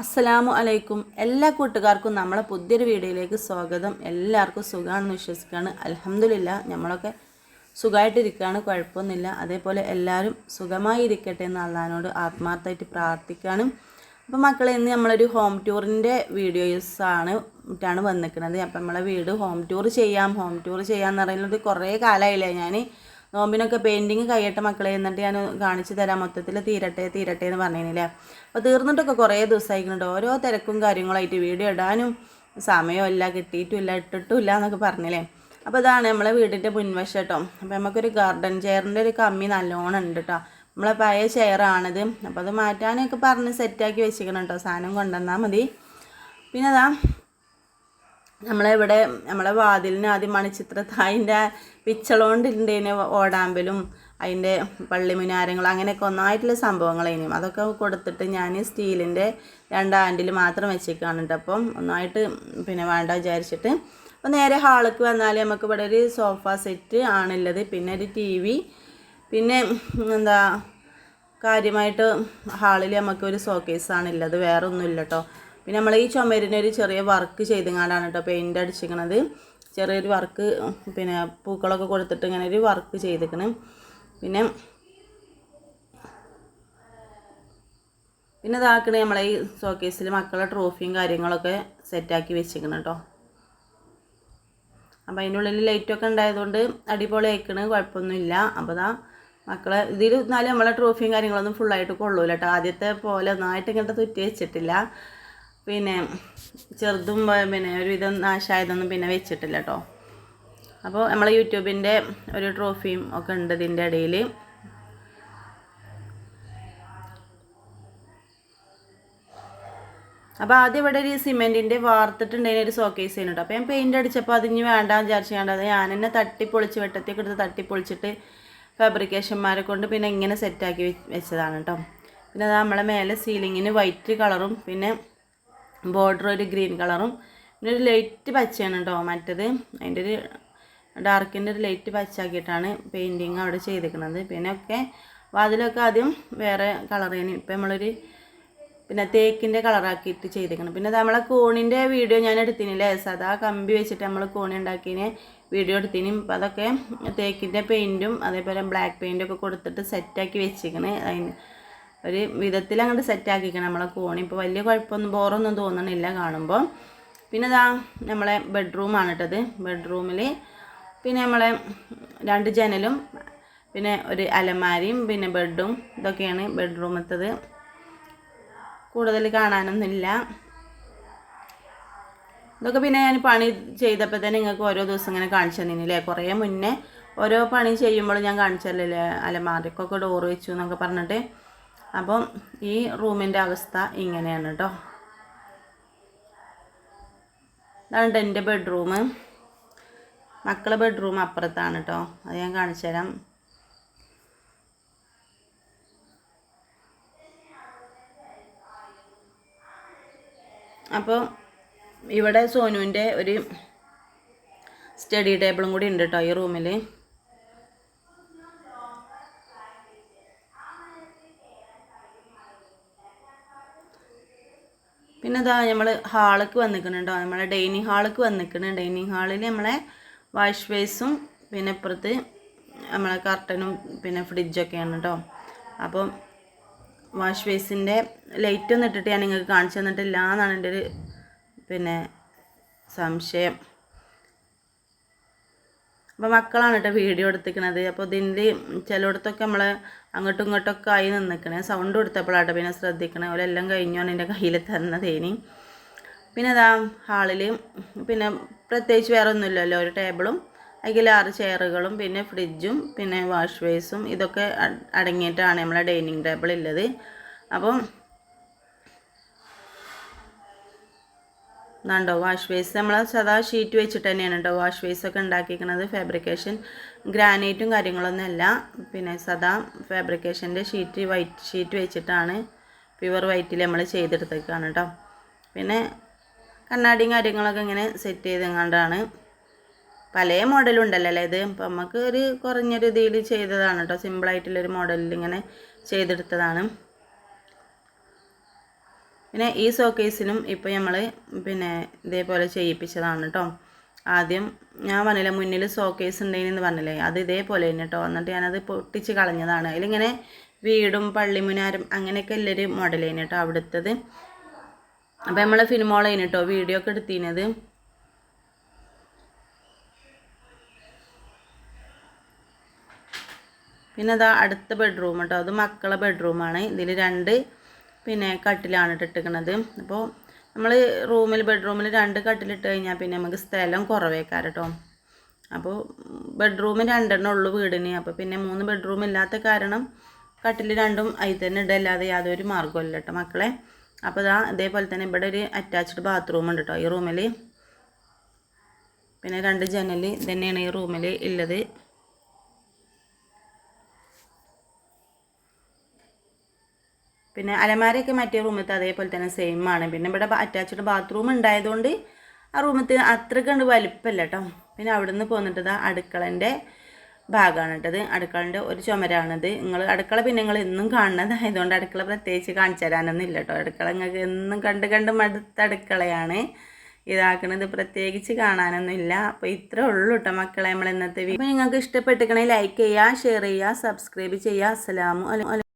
അസ്സലാമു അലൈക്കും. എല്ലാ കൂട്ടുകാർക്കും നമ്മളെ പുതിയൊരു വീഡിയോയിലേക്ക് സ്വാഗതം. എല്ലാവർക്കും സുഖമാണെന്ന് വിശ്വസിക്കുകയാണ്. അലഹമില്ല നമ്മളൊക്കെ സുഖമായിട്ടിരിക്കുകയാണ് കുഴപ്പമൊന്നുമില്ല. അതേപോലെ എല്ലാവരും സുഖമായി ഇരിക്കട്ടെ എന്ന് അള്ളഹാനോട് ആത്മാർത്ഥമായിട്ട് പ്രാർത്ഥിക്കുകയാണ്. അപ്പോൾ മക്കളെ ഇന്ന് നമ്മളൊരു ഹോം ടൂറിന്റെ വീഡിയോസാണ് ാണ് വന്നിരിക്കുന്നത്. അപ്പം നമ്മളെ വീട് ഹോം ടൂർ ചെയ്യാം ഹോം ടൂർ ചെയ്യാമെന്ന് പറയുന്നത് കുറേ കാലമായില്ലേ ഞാൻ നോമ്പിനൊക്കെ പെയിന്റിങ് കഴിയട്ടെ മക്കളെ എന്നിട്ട് ഞാൻ കാണിച്ചു തരാം. മൊത്തത്തിൽ തീരട്ടെ തീരട്ടെ എന്ന് പറഞ്ഞില്ലേ അപ്പോൾ തീർന്നിട്ടൊക്കെ കുറേ ദിവസമായിക്കുന്നുണ്ട് ഓരോ തിരക്കും കാര്യങ്ങളായിട്ട് വീഡിയോ ഇടാനും സമയമില്ല കിട്ടിയിട്ടുമില്ല ഇട്ടിട്ടുമില്ല എന്നൊക്കെ പറഞ്ഞില്ലേ? അപ്പോൾ ഇതാണ് നമ്മളെ വീടിന്റെ മുൻവശം കേട്ടോ. അപ്പോൾ നമുക്കൊരു ഗാർഡൻ ചെയറിന്റെ ഒരു കമ്മി നല്ലോണം ഉണ്ട് കേട്ടോ. നമ്മളെ പഴയ ചെയറാണിത് അപ്പോൾ അത് മാറ്റാനൊക്കെ പറഞ്ഞ് സെറ്റാക്കി വെച്ചിരിക്കണം കേട്ടോ. സാധനം കൊണ്ടുവന്നാൽ മതി. പിന്നെ അതാ നമ്മളെ ഇവിടെ നമ്മളെ വാതിലിന് ആദ്യം മണിച്ചിത്രത്തായിന്റെ പിച്ചളോണ്ടിണ്ടേന് ഓടാമ്പലും അതിന്റെ പള്ളിമുനാരങ്ങൾ അങ്ങനെയൊക്കെ ഒന്നായിട്ടുള്ള സംഭവങ്ങളേനും. അതൊക്കെ കൊടുത്തിട്ട് ഞാൻ സ്റ്റീലിന്റെ രണ്ടാണ്ടിൽ മാത്രം വെച്ചേക്കാണ് അപ്പം ഒന്നായിട്ട് പിന്നെ വേണ്ട വിചാരിച്ചിട്ട് അപ്പോൾ നേരെ ഹാളിലേക്ക് വന്നാൽ നമുക്ക് ഇവിടെ ഒരു സോഫ സെറ്റ് ആണുള്ളത്. പിന്നെ ഒരു ടി വി. പിന്നെ എന്താ കാര്യമായിട്ട് ഹാളിൽ നമുക്ക് ഒരു ഷോക്കേസാണ് ആണുള്ളത് വേറെ ഒന്നുമില്ല കേട്ടോ പിന്നെ നമ്മൾ ഈ ചുമരിനൊരു ചെറിയ വർക്ക് ചെയ്തുങ്ങാണ്ടാണ് കേട്ടോ പെയിന്റ് അടിച്ചിരിക്കണത്. ചെറിയൊരു വർക്ക് പിന്നെ പൂക്കളൊക്കെ കൊടുത്തിട്ട് ഇങ്ങനെ ഒരു വർക്ക് ചെയ്തിരിക്കണം. പിന്നെ പിന്നെ ഇതാക്കണേ നമ്മളെ ഈ ഷോക്കേസിൽ മക്കളെ ട്രോഫിയും കാര്യങ്ങളൊക്കെ സെറ്റാക്കി വെച്ചിരിക്കണം കേട്ടോ അപ്പോൾ അതിന്റെ ഉള്ളിൽ ലൈറ്റൊക്കെ ഉണ്ടായതുകൊണ്ട് അടിപൊളി അയക്കണ് കുഴപ്പമൊന്നുമില്ല. അപ്പോൾ ഇതാ മക്കളെ ഇതിൽ നാല് നമ്മളെ ട്രോഫിയും കാര്യങ്ങളൊന്നും ഫുള്ളായിട്ട് കൊള്ളൂല കേട്ടോ ആദ്യത്തെ പോലെ ഒന്നായിട്ട് ഇങ്ങോട്ട് തുറ്റി വെച്ചിട്ടില്ല. പിന്നെ ചെറുതും പിന്നെ ഒരുവിധം നാശമായതൊന്നും പിന്നെ വെച്ചിട്ടില്ല കേട്ടോ അപ്പോൾ നമ്മളെ യൂട്യൂബിന്റെ ഒരു ട്രോഫിയും ഒക്കെ ഉണ്ട് ഇതിന്റെ ഇടയിൽ. അപ്പോൾ ആദ്യം ഇവിടെ ഒരു സിമെന്റിന്റെ വാർത്തിട്ടുണ്ടെങ്കിൽ ഒരു ഷോക്കേസ് ചെയ്യുന്നുണ്ട് അപ്പോൾ ഞാൻ പെയിന്റ് അടിച്ചപ്പോൾ അതിന് വേണ്ടാന്ന് വിചാരിച്ച് അത് ഞാൻ തന്നെ തട്ടിപ്പൊളിച്ച് വെട്ടത്തേക്ക് എടുത്ത് തട്ടിപ്പൊളിച്ചിട്ട് ഫാബ്രിക്കേഷന്മാരെ കൊണ്ട് പിന്നെ ഇങ്ങനെ സെറ്റാക്കി വെച്ചതാണ് കേട്ടോ പിന്നെ അത് നമ്മളെ മേലെ സീലിങ്ങിന് വൈറ്റ് കളറും പിന്നെ ബോർഡർ ഒരു ഗ്രീൻ കളറും. പിന്നെ ഒരു ലൈറ്റ് പച്ചയാണ് കേട്ടോ മറ്റത്. അതിന്റെ ഒരു ഡാർക്കിന്റെ ഒരു ലൈറ്റ് പച്ചാക്കിയിട്ടാണ് പെയിന്റിങ് അവിടെ ചെയ്തിരിക്കുന്നത്. പിന്നെ ഒക്കെ വാതിലൊക്കെ ആദ്യം വേറെ കളർ തന്നെ. ഇപ്പം നമ്മളൊരു പിന്നെ തേക്കിന്റെ കളറാക്കിയിട്ട് ചെയ്തേക്കണം പിന്നെ നമ്മളെ കോണിന്റെ വീഡിയോ ഞാൻ എടുത്തിനില്ലേ? സദാ കമ്പി വെച്ചിട്ട് നമ്മൾ കോണി ഉണ്ടാക്കിയതിന് വീഡിയോ എടുത്തിനും. അപ്പം അതൊക്കെ തേക്കിന്റെ പെയിന്റും അതേപോലെ ബ്ലാക്ക് പെയിന്റും ഒക്കെ കൊടുത്തിട്ട് സെറ്റാക്കി വെച്ചിരിക്കണേ. അതിന് ഒരു വിധത്തിൽ അങ്ങോട്ട് സെറ്റാക്കിക്കണം നമ്മളെ കോണി ഇപ്പോൾ വലിയ കുഴപ്പമൊന്നും ബോറൊന്നും തോന്നണില്ല കാണുമ്പോൾ പിന്നെ ഇതാ നമ്മളെ ബെഡ്റൂമാണ് കേട്ടത് ബെഡ്റൂമിൽ പിന്നെ നമ്മളെ രണ്ട് ജനലും പിന്നെ ഒരു അലമാരിയും പിന്നെ ബെഡും ഇതൊക്കെയാണ് ബെഡ്റൂമത്തത് കൂടുതൽ കാണാനൊന്നുമില്ല. ഇതൊക്കെ പിന്നെ ഞാൻ പണി ചെയ്തപ്പോൾ തന്നെ നിങ്ങൾക്ക് ഓരോ ദിവസം ഇങ്ങനെ കാണിച്ചു തന്നില്ലേ കുറേ മുന്നേ ഓരോ പണി ചെയ്യുമ്പോൾ ഞാൻ കാണിച്ചല്ലേ അലമാരക്കൊക്കെ ഡോറ് വെച്ചു എന്നൊക്കെ പറഞ്ഞിട്ട്. അപ്പം ഈ റൂമിന്റെ അവസ്ഥ ഇങ്ങനെയാണ് കേട്ടോ ഇതാണ് എന്റെ ബെഡ്റൂം. മക്കളെ ബെഡ്റൂം അപ്പുറത്താണ് കേട്ടോ അത് ഞാൻ കാണിച്ചു തരാം. അപ്പോൾ ഇവിടെ സോനുവിന്റെ ഒരു സ്റ്റഡി ടേബിളും കൂടി ഉണ്ട് കേട്ടോ ഈ റൂമിൽ. പിന്നെ ഇതാ നമ്മൾ ഹാളിലേക്ക് വന്നിക്കുന്നുണ്ടോ നമ്മളെ ഡൈനിങ് ഹാളിലേക്ക് വന്നിക്കണം. ഡൈനിങ് ഹാളിൽ നമ്മളെ വാഷ് ബേസും പിന്നെ ഇപ്പുറത്ത് നമ്മളെ കർട്ടനും പിന്നെ ഫ്രിഡ്ജൊക്കെയാണ് കേട്ടോ അപ്പം വാഷ് ബേസിന്റെ ലൈറ്റ് ഇട്ടിട്ട് ഞാൻ നിങ്ങൾക്ക് കാണിച്ചു തന്നിട്ടില്ല എന്നാണ് എന്റെ ഒരു പിന്നെ സംശയം. അപ്പോൾ മക്കളാണ് കേട്ടോ വീഡിയോ എടുത്തിക്കണത്. അപ്പോൾ ഇതിന്റെ ചിലയിടത്തൊക്കെ നമ്മൾ അങ്ങോട്ടും ഇങ്ങോട്ടൊക്കെ ആയി നിന്നിക്കണേ. സൗണ്ട് കൊടുത്തപ്പോഴാട്ടോ പിന്നെ ശ്രദ്ധിക്കണേ. അവരെല്ലാം കഴിഞ്ഞാണ് എന്റെ കയ്യിൽ തന്നതേനി പിന്നെ അതാ ഹാളിൽ പിന്നെ പ്രത്യേകിച്ച് വേറെ ഒന്നുമില്ലല്ലോ. ഒരു ടേബിളും അതിൽ ആറ് ചെയറുകളും പിന്നെ ഫ്രിഡ്ജും പിന്നെ വാഷ് ബേസും ഇതൊക്കെ അടങ്ങിയിട്ടാണ് നമ്മളെ ഡൈനിങ് ടേബിൾ ഉള്ളത് അപ്പം ഇതാണ്ടോ വാഷ് ബേസ് നമ്മൾ സദാ ഷീറ്റ് വെച്ചിട്ട് തന്നെയാണ് കേട്ടോ വാഷ് വേസ് ഒക്കെ ഉണ്ടാക്കിയിരിക്കുന്നത്. ഫാബ്രിക്കേഷൻ ഗ്രാനൈറ്റും കാര്യങ്ങളൊന്നും അല്ല. പിന്നെ സദാ ഫാബ്രിക്കേഷന്റെ ഷീറ്റ് വൈറ്റ് ഷീറ്റ് വെച്ചിട്ടാണ് പ്യുവർ വൈറ്റിൽ നമ്മൾ ചെയ്തെടുത്തേക്കാണ് കേട്ടോ പിന്നെ കണ്ണാടിയും കാര്യങ്ങളൊക്കെ ഇങ്ങനെ സെറ്റ് ചെയ്തെങ്ങാണ്ടാണ് പല മോഡലും ഉണ്ടല്ലോ അല്ലേ ഇത്? അപ്പം നമുക്ക് ഒരു കുറഞ്ഞ രീതിയിൽ ചെയ്തതാണ് കേട്ടോ സിമ്പിളായിട്ടുള്ളൊരു മോഡലിൽ ഇങ്ങനെ ചെയ്തെടുത്തതാണ്. പിന്നെ ഈ സോക്കേസിനും ഇപ്പോൾ നമ്മൾ പിന്നെ ഇതേപോലെ ചെയ്യിപ്പിച്ചതാണ് കേട്ടോ ആദ്യം ഞാൻ പറഞ്ഞില്ലേ മുന്നിൽ സോക്കേസ് ഉണ്ടെന്ന് പറഞ്ഞില്ലേ അത് ഇതേപോലെ തന്നെ കേട്ടോ എന്നിട്ട് ഞാനത് പൊട്ടിച്ച് കളഞ്ഞതാണ്. അതിലിങ്ങനെ വീടും പള്ളിമുനാരും അങ്ങനെയൊക്കെ ഉള്ളൊരു മോഡലേന് കേട്ടോ അവിടുത്തത്. അപ്പോൾ നമ്മൾ ഫിലിമോളേന് കേട്ടോ വീഡിയോ ഒക്കെ എടുത്തിരുന്നത് പിന്നെ അതാ അടുത്ത ബെഡ്റൂം കേട്ടോ അത് മക്കളെ ബെഡ്റൂമാണ് ഇതിൽ രണ്ട് പിന്നെ കട്ടിലാണ് ഇട്ടിരിക്കുന്നത് അപ്പോൾ നമ്മൾ റൂമിൽ ബെഡ്റൂമിൽ രണ്ട് കട്ടിലിട്ട് കഴിഞ്ഞാൽ പിന്നെ നമുക്ക് സ്ഥലം കുറവേക്കാറ് കേട്ടോ അപ്പോൾ ബെഡ്റൂം രണ്ടെണ്ണം ഉള്ളു വീടിന്. അപ്പോൾ പിന്നെ മൂന്ന് ബെഡ്റൂം ഇല്ലാത്ത കാരണം കട്ടിൽ രണ്ടും അതിൽ തന്നെ ഇടല്ലാതെ യാതൊരു മാർഗമില്ല കേട്ടോ മക്കളെ. അപ്പോൾ ഇതാ ഇതേപോലെ തന്നെ ഇവിടെ ഒരു അറ്റാച്ച്ഡ് ബാത്റൂം ഉണ്ട് കേട്ടോ ഈ റൂമിൽ പിന്നെ രണ്ട് ജനൽ തന്നെയാണ് ഈ റൂമിൽ ഉള്ളത് പിന്നെ അലമാരയൊക്കെ മറ്റേ റൂമത്തെ അതേപോലെ തന്നെ സെയിം ആണ്. പിന്നെ ഇവിടെ അറ്റാച്ച്ഡ് ബാത്റൂം ഉണ്ടായതുകൊണ്ട് ആ റൂമത്തിൽ അത്ര കണ്ട് വലിപ്പമല്ല കേട്ടോ പിന്നെ അവിടെ നിന്ന് പോന്നിട്ടത് അടുക്കളന്റെ ഭാഗമാണ് കേട്ടത് അടുക്കളന്റെ ഒരു ചുമരാണിത് നിങ്ങൾ അടുക്കള പിന്നെ നിങ്ങൾ എന്നും കാണുന്നതായതുകൊണ്ട് അടുക്കള പ്രത്യേകിച്ച് കാണിച്ചു തരാനൊന്നും ഇല്ല കേട്ടോ അടുക്കള നിങ്ങൾക്ക് എന്നും കണ്ട് കണ്ട് മടുത്ത അടുക്കളയാണ്. ഇതാക്കണത് പ്രത്യേകിച്ച് കാണാനൊന്നും ഇല്ല അപ്പോൾ ഇത്രേ ഉള്ളൂ കേട്ടോ മക്കളെ നമ്മൾ ഇന്നത്തെ അപ്പോൾ നിങ്ങൾക്ക് ഇഷ്ടപ്പെട്ടിക്കണേ ലൈക്ക് ചെയ്യുക ഷെയർ ചെയ്യുക സബ്സ്ക്രൈബ് ചെയ്യുക അസ്സലാമു അലൈക്കും